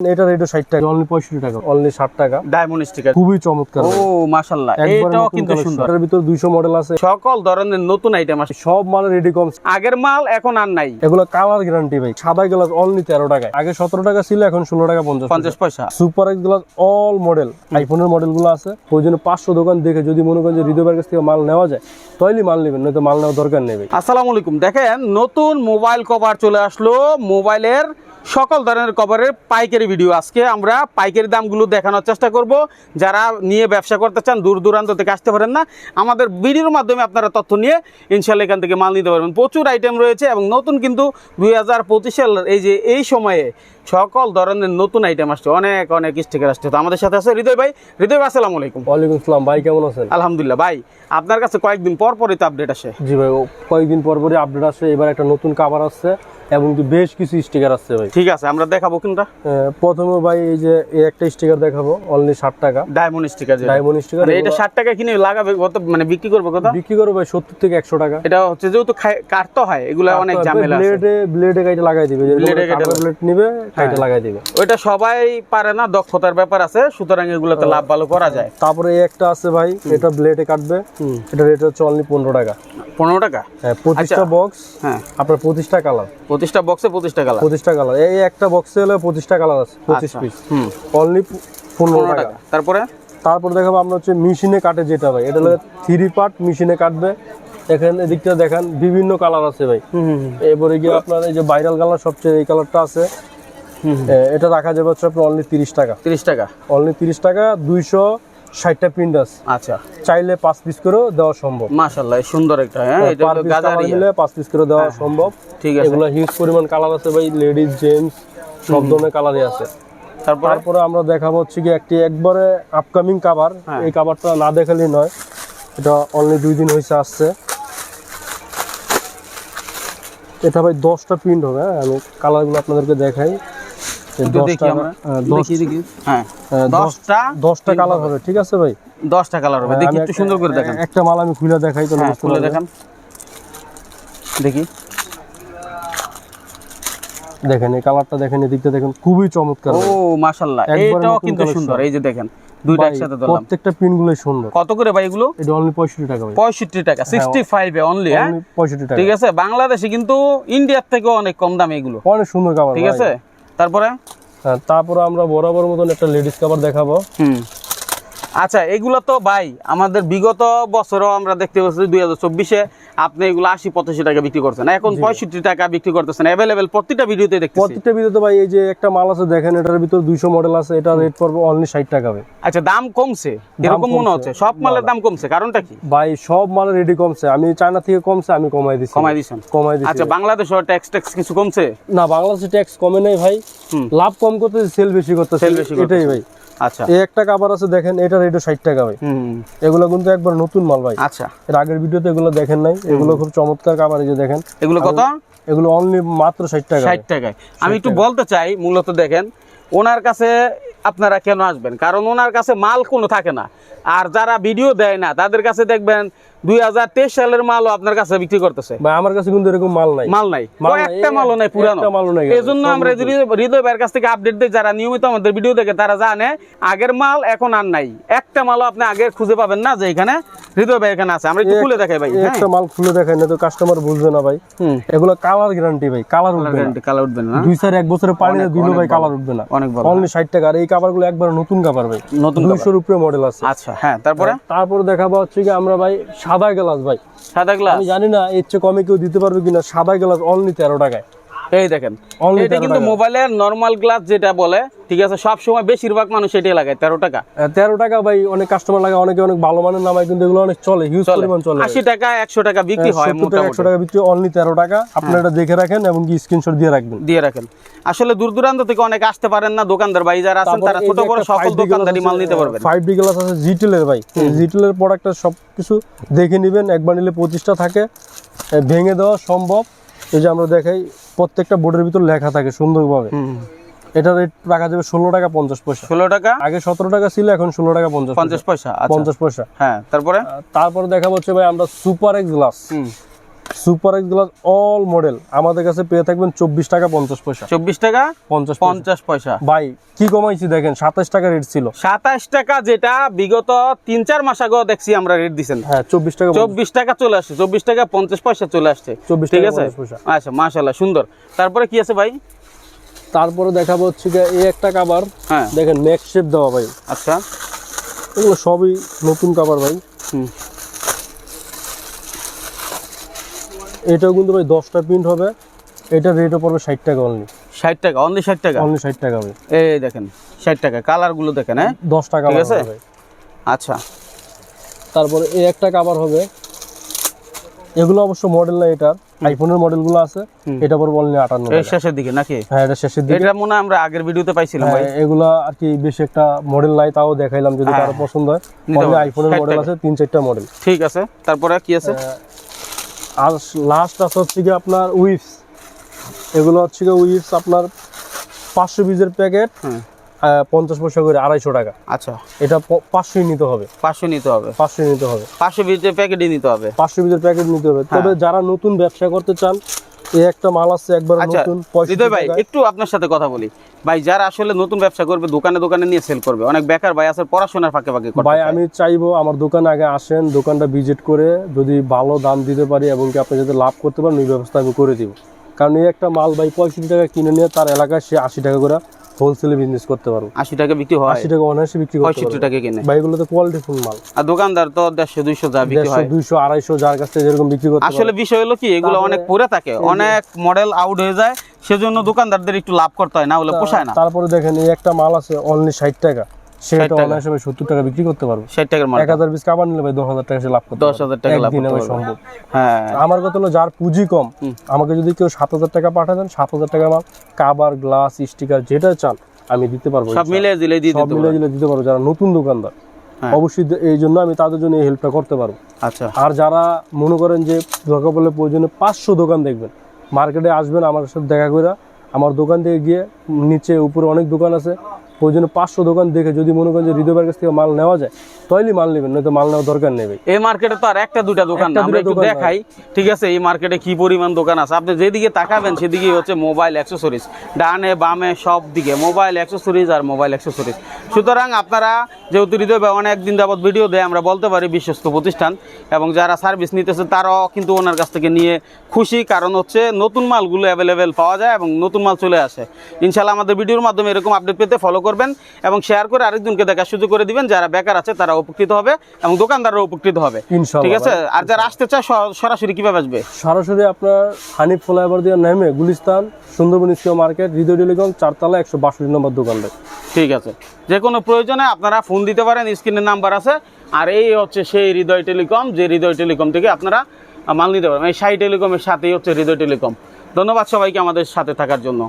এটা রেট ষাট টাকা। অনলি পঁয়ষট্টি টাকা। অনলি ষাট টাকা। ডায়মন্ড স্টিকার খুবই চমৎকার। ও মাশাআল্লাহ। এটাও কিন্তু সুন্দর। এটার ভিতর দুইশো মডেল আছে। সকল ধরনের নতুন আইটেম আছে। সব মাল রেডি কম। আগের মাল এখন আর নাই। এগুলো কালার গ্যারান্টি ভাই। সাদা গ্লাস অনলি তেরো টাকায়। আগে সতেরো টাকা ছিল এখন ষোলো টাকা পঞ্চাশ পঞ্চাশ পয়সা। Super X glass all model আইফোনের মডেলগুলো আছে। ওই জন্য পাঁচশো দোকান দেখে যদি মনে করেন যে হৃদয়ের কাছ থেকে মাল নেওয়া যায় তাইলে মাল নেবেন নয়তো মাল নেওয়ার দরকার নেই ভাই। আসসালামু আলাইকুম। দেখেন নতুন মোবাইল কভার চলে আসলো। মোবাইলের সকল ধরনের কভারের পাইকারি ভিডিও আজকে আমরা পাইকারি দামগুলো দেখানোর চেষ্টা করব। যারা নিয়ে ব্যবসা করতে চান, দূর দূরান্ত থেকে আসতে পারেন না, আমাদের ভিডিওর মাধ্যমে আপনারা তথ্য নিয়ে ইনশাল্লাহ এখান থেকে মাল নিতে পারবেন। প্রচুর আইটেম রয়েছে এবং নতুন কিন্তু দুই হাজার এই যে, এই সময়ে সকল ধরনের নতুন আইটেম আসছে অনেক অনেক স্টিকার আসছে। তো আমাদের সাথে আছে হৃদয় ভাই। হৃদয় ভাই আসসালামু আলাইকুম। ওয়ালাইকুম আসসালাম ভাই কেমন আছেন? আলহামদুলিল্লাহ ভাই আপনার কাছে কয়েকদিন পর পরই তো আপডেট আসে। জি ভাই কয়েকদিন পর পরই আপডেট আসছে এবার একটা নতুন কাভার আসছে এবং বেশ কিছু স্টিকার আসছে ভাই। ঠিক আছে আমরা দেখাবো কোনটা? প্রথমে ভাই এই যে এই একটা স্টিকার দেখাবো অনলি ষাট টাকা। ডায়মন্ড স্টিকার ডায়মন্ড স্টিকার এটা ষাট টাকা কিনে লাগাবে কত মানে বিক্রি করবে কত? বিক্রি করো ভাই সত্তর থেকে একশো টাকা। এটা হচ্ছে যেহেতু কাটতে হয় এগুলো অনেক ঝামেলা আছে। ব্লেডে ব্লেডে কাইটে লাগাই দিবে। এ হ্যাঁ। ব্লেড নিবে কাইটে লাগাই দিবে। ওইটা সবাই পারে না দক্ষতার ব্যাপার আছে সুতরাং এগুলোতে লাভ ভালো করা যায়। তারপরে এই একটা আছে ভাই এটা ব্লেডে কাটবে। এটা রেট হচ্ছে অনলি পনেরো টাকা। পনেরো টাকা? হ্যাঁ পঁচিশটা আচ্ছা। বক্স হ্যাঁ। আপনার পঁচিশটা কালার পঁচিশটা বক্সে পঁচিশটা কালার পঁচিশটা কালার এই একটা বক্সে হলে পঁচিশটা কালার আছে পঁচিশ আচ্ছা। পিস হুম। অনলি পনেরো টাকা। তারপরে? তারপর দেখাবো আমরা হচ্ছে মেশিনে কাটে যেটা ভাই। এটা হলো থ্রি পার্ট মেশিনে কাটবে। এখানে এদিকটা দেখান বিভিন্ন কালার আছে ভাই। এবারে গিয়ে আপনার এই যে ভাইরাল কালার সবচেয়ে এই কালারটা আছে। এটা রাখা যাবে হচ্ছে আপনার অনলি তিরিশ টাকা। তিরিশ টাকা। অনলি তিরিশ টাকা দুইশো ষাটটা প্রিন্ট আছে। আচ্ছা। চাইলে পাঁচ পিস করেও দেওয়া সম্ভব। মাশাল্লাহ সুন্দর একটা হ্যাঁ এটা হলো মিলে পাঁচ পিস করে দেওয়া সম্ভব। ঠিক আছে। এগুলো হিউজ পরিমাণ কালার আছে ভাই লেডিস জেন্টস সব ধরনের কালারই আছে। তারপরে? আমরা দেখাবো হচ্ছে কি একটি একবারে আপকামিং কাভার হ্যাঁ। এই কাভারটা না দেখালেই নয় এটা অনলি দুই দিন হয়েছে আসছে। এটা ভাই দশটা প্রিন্ট হবে হ্যাঁ আমি কালারগুলো আপনাদেরকে দেখাই। দেখি আমরা। হ্যাঁ, দেখি দেখি। হ্যাঁ হ্যাঁ, দশ- দশটা। দশটা কালার হবে ঠিক আছে ভাই? দশটা কালার হবে। দেখি একটু সুন্দর করে দেখেন। একটা মাল আমি খুলে দেখাই তাহলে হ্যাঁ খুলে পারবেন। দেখি। দেখেন এই কালারটা দেখেন এদিকটা দেখেন খুবই চমৎকার ও নতুন কিন্তু সুন্দর। এই যে দেখেন দুইটা একসাথে ধরলাম। প্রত্যেকটা প্রিন্ট গুলোই সুন্দর। কত করে ভাই এগুলো? এটা অনলি পঁয়ষট্টি টাকা ভাই। অনলি হ্যাঁ টাকা। ঠিক আছে বাংলাদেশে কিন্তু ইন্ডিয়ার থেকে অনেক কম দামে এগুলো। অনেক সুন্দর ঠিক আছে? তারপরে? হ্যাঁ, তারপরে আমরা বরাবর মতন একটা লেডিস কাভার দেখাবো। হুম। আচ্ছা এগুলো তো ভাই আমাদের বিগত বছরও আমরা দেখতে পাচ্ছি দুই হাজার চব্বিশে আপনি এগুলো আশি পঁচাশি টাকা বিক্রি করছেন। এখন পঁয়ষট্টি টাকা বিক্রি করতেছেন। অ্যাভেলেবেল প্রতিটা ভিডিওতে দেখতেছি। প্রত্যেকটা ভিডিওতে ভাই এই যে একটা মাল আছে দেখেন এটার ভিতর দুইশো মডেল আছে এটা রেট পড়বে অনলি ষাট টাকা ভাই। আচ্ছা দাম কমছে? এরকম মনে হচ্ছে? সব মালের দাম কমছে কারণটা কি? ভাই সব মালের রেডি কমছে। আমি চায়না থেকে কমছে আমি কমাই দিচ্ছি কমাই দিছেন? কমাই দিচ্ছি আচ্ছা বাংলাদেশও ট্যাক্স ট্যাক্স কিছু কমছে? না বাংলাদেশে ট্যাক্স কমে নাই ভাই। লাভ কম করতে সেল বেশি করতেছে। Sell বেশি এটাই ভাই। আচ্ছা। এই একটা কাভার আছে দেখেন এটা রেট ষাট টাকা ভাই। এগুলো কিন্তু একবার নতুন মাল ভাই। আচ্ছা। এর আগের ভিডিওতে এগুলো দেখেন নাই এগুলো খুব চমৎকার কাভার এই যে দেখেন। এগুলো কত? এগুলো অনলি মাত্র ষাট টাকা ষাট টাকায়। আমি একটু বলতে চাই মূলত দেখেন ওনার কাছে আপনারা কেন আসবেন? কারণ ওনার কাছে মাল কোনো থাকে না। আর যারা ভিডিও দেয় না তাদের কাছে দেখবেন দুই হাজার তেইশ সালের মালও আপনার কাছে বিক্রি করতেছে। আমার কাছে কিন্তু এরকম মাল নাই। মাল নাই। একটা মালও নাই পুরানো। এই জন্য আমরা হৃদয়- ভাইয়ের কাছ থেকে আপডেট দিই যারা নিয়মিত আমাদের ভিডিও দেখে তারা জানে আগের মাল এখন আর নাই। একটা মালও আপনি আগে খুঁজে পাবেন না যে এখানে হৃদয় ভাই এখানে আছে। আমরা একটু খুলে দেখাই ভাই হ্যাঁ। একটা মাল খুলে দেখাই না তো কাস্টমার বুঝবে না ভাই। এগুলো কালার গ্যারান্টি ভাই কালার উঠবে না। কালার উঠবেন না দুই চার এক বছরের পানি দিলেও ভাই কালার উঠবে না। অনেক ভালো। অনলি ষাট টাকা। আর এই কভারগুলো একবার নতুন কভার ভাই। নতুন দুইশোর উপরে মডেল আছে। আচ্ছা হ্যাঁ তারপরে? তারপরে দেখাবো হচ্ছে কি আমরা ভাই সাদা গ্লাস ভাই। সাদা গ্লাস আমি জানি না এর চেয়ে কমে কেউ দিতে পারবে কিনা। সাদা গ্লাস অনলি তেরো টাকায়। এই দেখেন এটা কিন্তু মোবাইলের নরমাল গ্লাস যেটা বলে ঠিক আছে? সব সময় বেশিরভাগ মানুষ এটাই লাগায় তেরো টাকা। তেরো টাকা ভাই অনেক কাস্টমার লাগে অনেকে অনেক ভালো মানের নামায় কিন্তু এগুলো অনেক চলে হিউজ পরিমাণ চলে। আশি টাকা একশো টাকা বিক্রি হয় একশো টাকা বিক্রি অনলি তেরো টাকা। আপনারা এটা দেখে রাখেন এবং কি স্ক্রিনশট দিয়ে রাখবেন। দিয়ে রাখেন। আসলে দূর দূরান্ত থেকে অনেক আসতে পারেন না দোকানদার ভাই যারা আছেন তারা ছোট বড় সকল দোকানদারি মাল নিতে পারবেন। ফাইভ ডি গ্লাস আছে জিটেলের ভাই। জিটেলের প্রোডাক্টটা সব কিছু দেখে নেবেন একবার নিলে পঁচিশটা থাকে। ভেঙে দেওয়া সম্ভব। এই যে আমরা দেখাই প্রত্যেকটা বোর্ডের ভিতর লেখা থাকে সুন্দরভাবে। এটা রেট রাখা যাবে ষোলো টাকা পঞ্চাশ পয়সা। ষোলো টাকা? আগে সতেরো টাকা ছিল এখন ষোলো টাকা পঞ্চাশ পঞ্চাশ পয়সা আচ্ছা। পঞ্চাশ পয়সা। হ্যাঁ তারপরে? তারপরে দেখা হচ্ছে ভাই আমরা super X glass super X glass all model আমাদের কাছে পেয়ে থাকবেন চব্বিশ টাকা পঞ্চাশ পয়সা। চব্বিশ টাকা? পঞ্চাশ পঞ্চাশ পয়সা। ভাই কি কমাইছি দেখেন সাতাশ টাকা রেট ছিল। সাতাশ টাকা যেটা বিগত তিন চার মাস আগেও দেখছি আমরা রেট দিচ্ছেন হ্যাঁ চব্বিশ টাকা চব্বিশ টাকা চলে আসছে চব্বিশ টাকা পঞ্চাশ পয়সা চলে আসছে। 24 ঠিক টাকা আছে? 50 পয়সা। আচ্ছা মাশাল্লাহ সুন্দর। তারপরে কি আছে ভাই? তারপরে দেখাবো হচ্ছে এই একটা কাবার হ্যাঁ। দেখেন নেক শেপ দেওয়া ভাই। আচ্ছা। এগুলো সবই নতুন কাবার ভাই। হুম। এটাও কিন্তু ভাই দশটা প্রিন্ট হবে। এটার রেটও পড়বে ষাট টাকা অনলি ষাট টাকা অনলি ষাট টাকা? অনলি ষাট টাকা ভাই। এই দেখেন ষাট টাকা। কালারগুলো দেখেন হ্যাঁ? দশ টাকা ঠিক আছে? আচ্ছা। তারপরে এই একটা কাবার হবে। এগুলো অবশ্য মডেল না এটার। আইফোনের মডেলগুলো আছে। এটা পড়বে অনলি আটান্ন টাকা। শেষের দিকে নাকি? হ্যাঁ এটা শেষের দিকে। এটা মনে হয় আমরা আগের ভিডিওতে পাইছিলাম ভাই। হ্যাঁ, এগুলা আর কি বেশি একটা মডেল নাই তাও দেখাইলাম যদি হ্যাঁ। কারও পছন্দ হয়। আইফোনের মডেল আছে তিন চারটা মডেল ঠিক আছে। তারপরে কি আছে? আর লাস্ট আছে হচ্ছে কি আপনার উইপস এগুলো হচ্ছে কি উইপস আপনার পাঁচশো পিসের প্যাকেট পঞ্চাশ পয়সা করে আড়াইশো টাকা। আচ্ছা। এটা পাঁচশোই নিতে হবে। পাঁচশো নিতে হবে। পাঁচশো নিতে হবে। পাঁচশো পিসের প্যাকেটই নিতে হবে। পাঁচশো পিসের প্যাকেট নিতে হবে। হ্যাঁ। তবে যারা নতুন ব্যবসা করতে চান এই একটা মাল আছে একবার আচ্ছা নতুন হৃদয় ভাই একটু আপনার সাথে কথা বলি। ভাই যারা আসলে নতুন ব্যবসা করবে দোকানে দোকানে নিয়ে সেল করবে অনেক বেকার ভাই আছে পড়াশোনার ফাঁকে ফাঁকে ভাই আমি চাইব আমার দোকানে আগে আসেন দোকানটা ভিজিট করে যদি ভালো দাম দিতে পারি এবং কি আপনি যাতে লাভ করতে পারেন ওই ব্যবস্থা আমি করে দিব। কারণ এই একটা মাল ভাই পঁয়ষট্টি টাকা কিনে নিয়ে তার এলাকায় সে আশি টাকা করে হোলসেলে বিজনেস করতে পারব। আশি টাকা বিক্রি হয়। আশি টাকা অনায়াসে বিক্রি করতে পঁয়ষট্টি টাকা কিনে। এগুলো তো কোয়ালিটি ফুল মাল। আর দোকানদার তো দেড়শো দুইশো যা বিক্রি হয়। দুইশো আড়াইশো যার কাছ থেকে যেরকম বিক্রি করতে আসলে বিষয় হলো কি এগুলো অনেক পরে থাকে। অনেক মডেল আউট হয়ে যায়। সেজন্য দোকানদারদের একটু লাভ করতে হয় না হলে পোষায় না। তারপরে দেখেন এই একটা মাল আছে অনলি ষাট টাকা। সেটা টাকা। অনায়াসে ভাই সত্তর টাকা বিক্রি করতে পারব। ষাট টাকার মাল। এক হাজার পিস কাবার নিলে ভাই দশ হাজার টাকা সে লাভ করতে দশ হাজার টাকা লাভ করতে সম্ভব। হ্যাঁ। আমার কথা হলো যার পুঁজি কম আমাকে যদি কেউ সাত হাজার টাকা সাত হাজার টাকা কাবার গ্লাস স্টিকার যেটা চান আমি দিতে পারব সব মিলে দিলে দিয়ে সব মিলে দিলে দিতে পারব যারা নতুন দোকানদার। হ্যাঁ। অবশ্যই এই জন্য আমি তাদের জন্য এই হেল্পটা করতে পারব। আচ্ছা। আর যারা মনে করেন যে দরকার পড়লে প্রয়োজনে পাঁচশো দোকান দেখবেন। মার্কেটে আসবেন আমার সাথে দেখা করে আমার দোকান থেকে গিয়ে নিচে উপরে অনেক দোকান আছে। প্রয়োজনে পাঁচশো দোকান দেখে যদি মনে করেন যে হৃদয়ের কাছ থেকে মাল নেওয়া যায় তাহলেই মাল নেবেন নয়তো মাল নেওয়ার দরকার ভাই। এই মার্কেটে তো আর একটা দুটা দোকান না। আমরা একটু দেখাই ঠিক আছে? এই মার্কেটে কি পরিমাণ দোকান আছে? আপনি যেদিকে তাকাবেন সেদিকে হচ্ছে মোবাইল অ্যাক্সেসরিজ ডানে বামে সব দিকে মোবাইল অ্যাক্সেসরিজ আর মোবাইল অ্যাক্সেসরিজ সুতরাং আপনারা যেহেতু হৃদয় ভাই অনেক দিন যাবত ভিডিও দেয় আমরা বলতে পারি বিশ্বস্ত প্রতিষ্ঠান এবং যারা সার্ভিস নিতেছে তারাও কিন্তু ওনার কাছ থেকে নিয়ে খুশি। কারণ হচ্ছে নতুন মালগুলো অ্যাভেলেবেল পাওয়া যায় এবং নতুন মাল চলে আসে। ইনশাল্লাহ আমাদের ভিডিওর মাধ্যমে এরকম আপডেট পেতে ফলো করবেন এবং শেয়ার করে আরেকজনকে দেখার সুযোগ করে দিবেন যারা বেকার আছে তারা উপকৃত হবে এবং দোকানদাররা উপকৃত হবে। ঠিক আছে। আর যারা আসতে চায় সরাসরি কীভাবে আসবে? সরাসরি আপনার হানিফ ফ্লাইওভার দিয়ে নেমে Gulistan Sundarban square market Hriday telecom চারতলা একশো বাষট্টি নম্বর দোকান ঠিক আছে। যে কোনো প্রয়োজনে আপনারা ফোন দিতে পারেন স্ক্রিনের নাম্বার আছে। আর এই হচ্ছে সেই হৃদয় টেলিকম যে হৃদয় টেলিকম থেকে আপনারা মাল নিতে পারেন এই সাই টেলিকমের সাথেই হচ্ছে হৃদয় টেলিকম। ধন্যবাদ সবাইকে আমাদের সাথে থাকার জন্য।